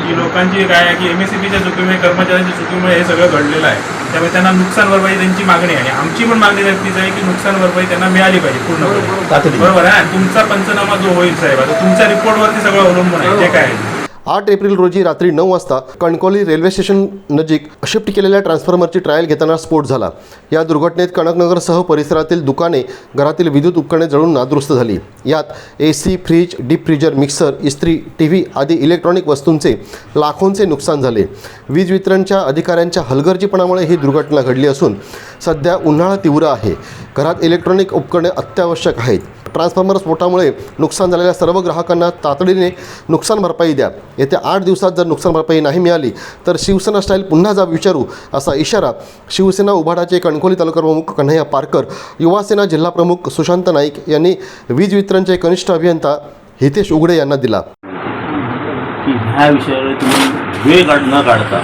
की लोकांची काय आहे की एम एस सी बीच्या चुकीमुळे कर्मचाऱ्यांच्या चुकीमुळे हे सगळं घडलेलं आहे. त्यामुळे त्यांना नुकसान भरपाई त्यांची मागणी आहे. आणि आमची पण मागणी नक्कीच आहे की नुकसान भरपाई त्यांना मिळाली पाहिजे तातडीने. बरोबर आहे? तुमचा पंचनामा जो होईल साहेब आता तुमच्या रिपोर्टवरती सगळं अवलंबून आहे. जे काय आहे. आठ एप्रिल रोजी रात्री नऊ वाजता कणकवली रेल्वे स्टेशन नजीक शिफ्ट केलेल्या ट्रान्सफॉर्मरची ट्रायल घेताना स्फोट झाला. या दुर्घटनेत कणकनगरसह परिसरातील दुकाने घरातील विद्युत उपकरणे जळून नादुरुस्त झाली. यात A C fridge deep freezer mixer इस्त्री टी व्ही आदी इलेक्ट्रॉनिक वस्तूंचे लाखोंचे नुकसान झाले. वीज वितरणच्या अधिकाऱ्यांच्या हलगर्जीपणामुळे ही दुर्घटना घडली असून सध्या उन्हाळा तीव्र आहे. घरात इलेक्ट्रॉनिक उपकरणे अत्यावश्यक आहेत. ट्रान्सफॉर्मर स्फोटामुळे नुकसान झालेल्या सर्व ग्राहकांना तातडीने नुकसान भरपाई द्या. येत्या आठ दिवसात जर नुकसान भरपाई नाही मिळाली तर शिवसेना स्टाईल पुन्हा जा विचारू असा इशारा शिवसेना उभाटाचे कणकोली तालुका प्रमुख कन्हैया पारकर युवासेना जिल्हाप्रमुख सुशांत नाईक यांनी वीज वितरणचे कनिष्ठ अभियंता हितेश उघडे यांना दिला. की ह्या विषयावर तुम्ही वेळ काढ न काढता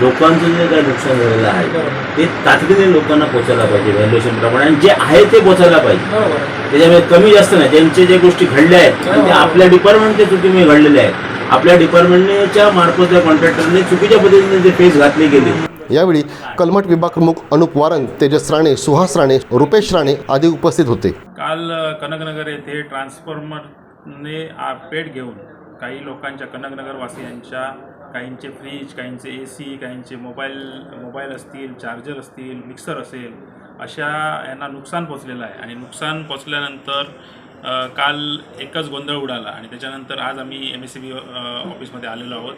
लोकांचं जे काही नुकसान झालेलं आहे ते तातडीने लोकांना पोचायला पाहिजे व्हॅल्युएशन प्रमाणे. आणि जे आहे ते पोचायला पाहिजे. त्याच्यामुळे कमी जास्त नाही. ज्यांचे जे गोष्टी घडल्या आहेत आणि त्या आपल्या डिपार्टमेंटच्या चुकीमुळे घडलेल्या आहेत आपल्या डिपार्टमेंटच्या मार्फत त्या कॉन्ट्रॅक्टरने चुकीच्या पद्धतीने जे फेस घातले गेले. यावेळी कलमठ विभाग प्रमुख अनुप वारंग तेजस राणे सुहास राणे रुपेश राणे आदी उपस्थित होते. काल कनकनगर येथे ट्रान्सफॉर्मरने आ- पेट घेऊन काही लोकांच्या कनकनगर वासियांच्या काहींचे फ्रीज काहींचे ए सी काहींचे मोबाईल मोबाईल असतील चार्जर असतील मिक्सर असेल अशा यांना नुकसान पोचलेलं आहे. आणि नुकसान पोचल्यानंतर काल एकच गोंधळ उडाला आणि त्याच्यानंतर आज आम्ही एम एस सी बी ऑफिसमध्ये आलेलो आहोत.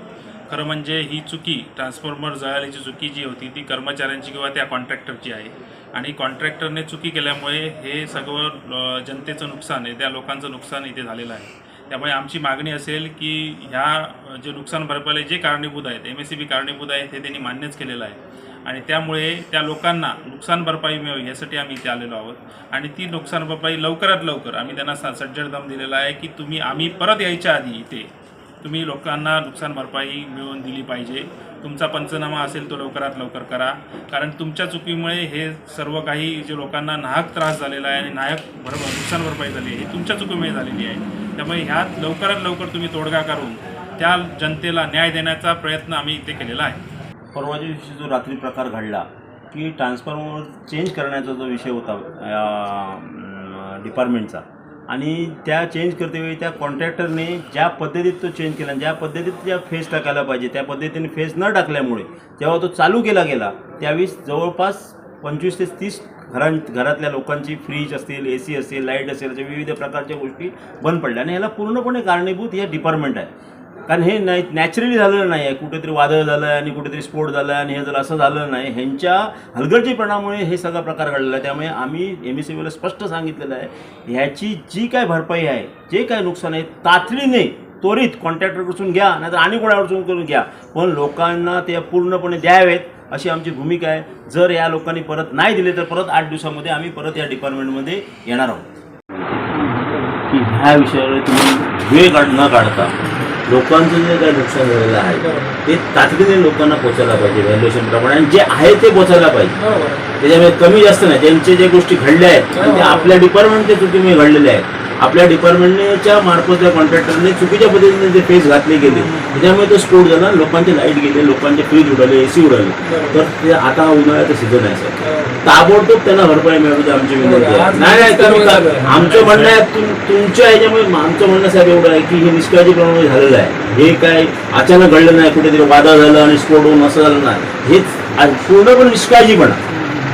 खरं म्हणजे ही चुकी ट्रान्सफॉर्मर जळाल्याची चुकी जी होती ती कर्मचाऱ्यांची किंवा त्या कॉन्ट्रॅक्टरची आहे. आणि कॉन्ट्रॅक्टरने चुकी केल्यामुळे हे सगळं जनतेचं नुकसान आहे त्या लोकांचं नुकसान इथे झालेलं आहे. त्यामुळे आमची मागणी असेल की ह्या जे नुकसान भरपाईला जे कारणीभूत आहेत एम एस सी बी कारणीभूत आहेत हे त्यांनी मान्यच केलेलं आहे. आणि त्यामुळे त्या लोकांना नुकसान भरपाई मिळावी यासाठी आम्ही इथे आलेलो आहोत. आणि ती नुकसान भरपाई लवकरात लवकर आम्ही त्यांना सा- सज्जड दम दिलेला आहे की तुम्ही आम्ही परत यायच्या आधी इथे तुम्ही लोकांना नुकसान भरपाई मिळवून दिली पाहिजे. तुमचा पंचनामा असेल तो लवकरात लवकर करा. कारण तुमच्या चुकीमुळे हे सर्व काही जे लोकांना नाहक त्रास झालेला आहे आणि नाहक भर नुकसान भरपाई झाली आहे ही तुमच्या चुकीमुळे झालेली आहे. त्यामुळे ह्यात लवकरात लवकर तुम्ही तोडगा करून त्या जनतेला न्याय देण्याचा प्रयत्न आम्ही इथे केलेला आहे. परवाच्या दिवशी जो रात्री प्रकार घडला की ट्रान्सफॉर्मर चेंज करण्याचा जो विषय होता या डिपार्टमेंटचा आणि त्या चेंज करतेवेळी त्या कॉन्ट्रॅक्टरने ज्या पद्धतीत तो चेंज केला ज्या पद्धतीत त्या फेस टाकायला पाहिजे त्या पद्धतीने फेस न टाकल्यामुळे जेव्हा तो चालू केला गेला त्यावेळी जवळपास पंचवीस ते तीस घरां घरातल्या लोकांची फ्रीज असतील ए सी असेल लाइट असेल अशा विविध प्रकारच्या गोष्टी बंद पडल्या आणि ह्याला पूर्णपणे कारणीभूत हे डिपार्टमेंट आहे. कारण हे नाही नॅचरली झालेलं नाही आहे. कुठेतरी वादळ झालं आहे आणि कुठेतरी स्फोट झाला आहे आणि हे जर असं झालं नाही ह्यांच्या हलगर्जीपणामुळे हे सगळा प्रकार घडलेला आहे. त्यामुळे आम्ही एम एस सी बीला स्पष्ट सांगितलेलं आहे ह्याची जी काय भरपाई आहे जे काय नुकसान आहे तातडीने त्वरित कॉन्ट्रॅक्टरकडून घ्या नाहीतर आणि कोणाकडून करून घ्या. पण लोकांना ते पूर्णपणे द्यावेत. अशी आमची भूमिका आहे. जर या लोकांनी परत नाही दिले तर परत आठ दिवसामध्ये आम्ही परत या डिपार्टमेंटमध्ये येणार आहोत. की ह्या विषयावर तुम्ही वेळ काढ न काढता लोकांचं जे काही नुकसान झालेलं आहे ते तातडीने लोकांना पोचायला पाहिजे व्हॅल्युएशन प्रमाणे. आणि जे आहे ते पोचायला पाहिजे. त्याच्यामुळे कमी जास्त नाही. ज्यांचे जे गोष्टी घडल्या आहेत आणि त्या आपल्या डिपार्टमेंटच्या चुकीमुळे घडलेल्या आहेत. आपल्या डिपार्टमेंटच्या मार्फत त्या कॉन्ट्रॅक्टरने चुकीच्या पद्धतीने जे फेस घातले गेले. त्याच्यामुळे तो स्फोट झाला लोकांचे लाइट गेले लोकांचे फ्रीज उडाले ए सी उडाले तर ते आता उन्हाळ्याचं सीझन आहे सर ताबडतोब त्यांना भरपाई मिळवते आमची विनंती आहे. नाही नाही तुम्ही आमचं म्हणणं आहे तुम- तुमच्या ह्याच्यामुळे आमचं म्हणणं साहेब एवढं आहे की हे निष्काळजीपणामुळे झालेलं आहे. हे काय अचानक घडलं नाही कुठेतरी वादळ झालं आणि स्फोट होऊन असं झालं नाही. हेच आज पूर्णपणे निष्काळजीपणा.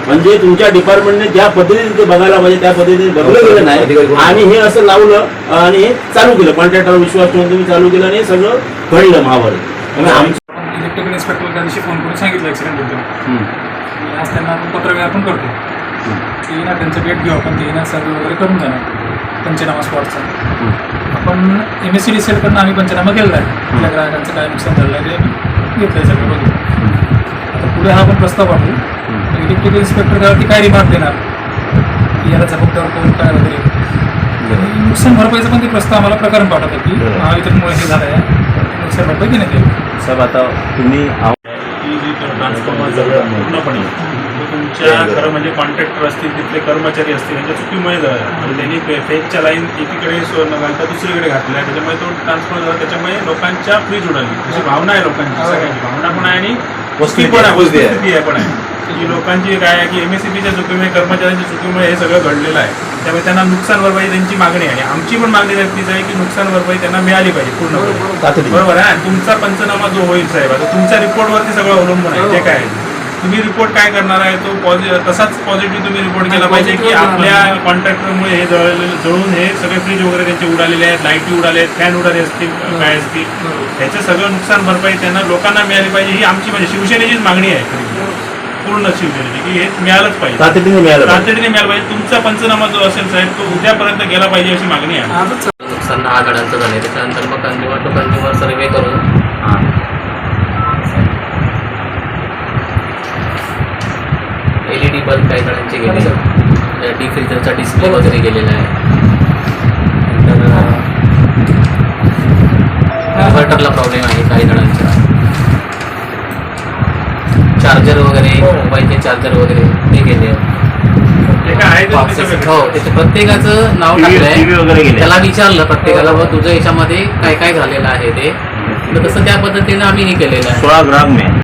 म्हणजे तुमच्या डिपार्टमेंटने ज्या पद्धतीने ते बघायला पाहिजे त्या पद्धतीने बघलं गेलं नाही. आणि हे असं लावलं आणि हे चालू केलं. कॉन्ट्रॅक्टर विश्वास ठेवून तुम्ही चालू केलं आणि हे सगळं घडलं महाभारत. आमचं इलेक्ट्रिकल इन्स्पेक्टर त्या दिवशी फोन करून सांगितलं ॲक्सिडेंट होतो हं. आज त्यांना आपण पत्रव्यवहार पण करतो ते ना त्यांचं डेट घेऊ आपण ते ना सर्वे वगैरे करून जाणार. पंचनामा स्पॉटचा आपण एम एस सी डी सेलकडनं आम्ही पंचनामा केलेला आहे. आपल्या ग्राहकांचं काय नुकसान झालं आहे ते आम्ही घेतलं आहे सगळं बघून. आता पुढे हा आपण प्रस्ताव पाठवू इलेक्ट्रिकल इन्स्पेक्टर त्यावरती काय रिमार्क देणार? की याला जबाबदार कोण काय वगैरे? नुकसान भरपाईचा पण ते प्रस्ताव आम्हाला प्रकरण पाठवतात की. महावितरणमुळे हे झालं आहे नुकसान भरपाई देण्यात येईल साहेब आता तुम्ही की जी ट्रान्सफॉर्मर जळलं पूर्णपणे तो तुमच्या खरं म्हणजे कॉन्ट्रॅक्टर असतील तिथले कर्मचारी असतील यांच्या चुकीमुळे जळला आणि त्यांनी फेजच्या लाईन एकीकडे सो- न घालता दुसरीकडे घातल्या. त्याच्यामुळे तो ट्रान्सफॉर्मर झाला. त्याच्यामुळे लोकांच्या फ्रीज उडाली अशी भावना आहे लोकांची सगळ्यांची. भावना पण आहे आणि वस्तू पण आहे वस्तुस्थिती आहे. पण आहे. की लोकांची काय आहे की एम एस सी बीच्या चुकीमुळे कर्मचाऱ्यांच्या चुकीमुळे हे सगळं घडलेलं आहे. त्यामुळे त्यांना नुकसान भरपाई त्यांची मागणी आहे. आणि आमची पण मागणी नक्कीच आहे की नुकसान भरपाई त्यांना मिळाली पाहिजे पूर्ण बरोबर आहे तुमचा पंचनामा जो होईल साहेब आता तुमच्या रिपोर्टवरती सगळं अवलंबून आहे. जे काय आहे. तुम्ही रिपोर्ट काय करणार आहे? तो पॉझि तसाच पॉझिटिव्ह तुम्ही रिपोर्ट केला पाहिजे की आपल्या कॉन्ट्रॅक्टरमुळे हे जळलेलं जळून हे सगळे फ्रीज वगैरे त्यांचे उडालेले आहेत लाईटी उडाले आहेत फॅन उडाले असतील काय असतील. ह्याचं सगळं नुकसान भरपाई त्यांना लोकांना मिळाली पाहिजे. ही आमची म्हणजे शिवसेनेचीच मागणी आहे. पूर्ण शिवसेनेची की हे मिळालंच पाहिजे. तातडीने मिळालं पाहिजे. तातडीने मिळालं पाहिजे. तुमचा पंचनामा जो असेल साहेब तो उद्यापर्यंत गेला पाहिजे अशी मागणी आहे. नुकसान दहा गाड्यांचं झाले त्याच्यानंतर मग कंझ्युमर टू कंझ्युमर सर्वे करून बल्ब काही गाड्यांचे गेले. डी फ्रीजरचा डिस्प्ले वगैरे गेलेला आहे. नंतर इन्व्हर्टरला प्रॉब्लेम आहे काही गाड्यांचा चार्जर वगैरे मोबाईलचे चार्जर वगैरे ते गेले. हो त्याचे प्रत्येकाचं नाव टाकलंय. त्याला विचारलं प्रत्येकाला व तुझं याच्यामध्ये काय काय झालेलं आहे ते? तर तसं त्या पद्धतीनं आम्ही हे केलेलं आहे. सोळा ग्राम में